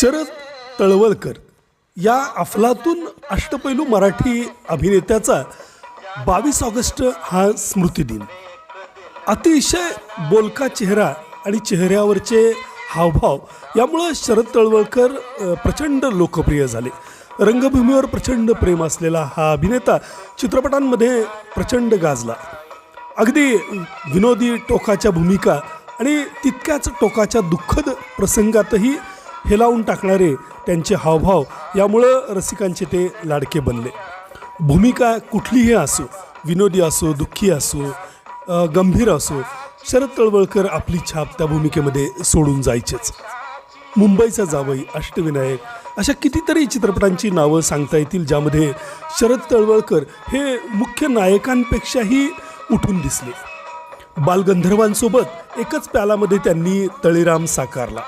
शरद तळवलकर या अफलातून अष्टपैलू मराठी अभिनेत्याचा बावीस ऑगस्ट हा स्मृतिदिन. अतिशय बोलका चेहरा आणि चेहऱ्यावरचे हावभाव यामुळं शरद तळवळकर प्रचंड लोकप्रिय झाले. रंगभूमीवर प्रचंड प्रेम असलेला हा अभिनेता चित्रपटांमध्ये प्रचंड गाजला. अगदी विनोदी टोकाच्या भूमिका आणि तितक्याच टोकाच्या दुःखद प्रसंगातही हेलावून टाकणारे त्यांचे हावभाव यामुळं रसिकांचे ते लाडके बनले. भूमिका कुठलीही असो विनोदी असो दुःखी असो गंभीर असो शरद तळवळकर आपली छाप त्या भूमिकेमध्ये सोडून जायचेच. मुंबईचा जावई अष्टविनायक अशा कितीतरी चित्रपटांची नावं सांगता येतील ज्यामध्ये शरद तळवळकर हे मुख्य नायकांपेक्षाही उठून दिसले. बालगंधर्वांसोबत एकच प्यालामध्ये त्यांनी तळीराम साकारला.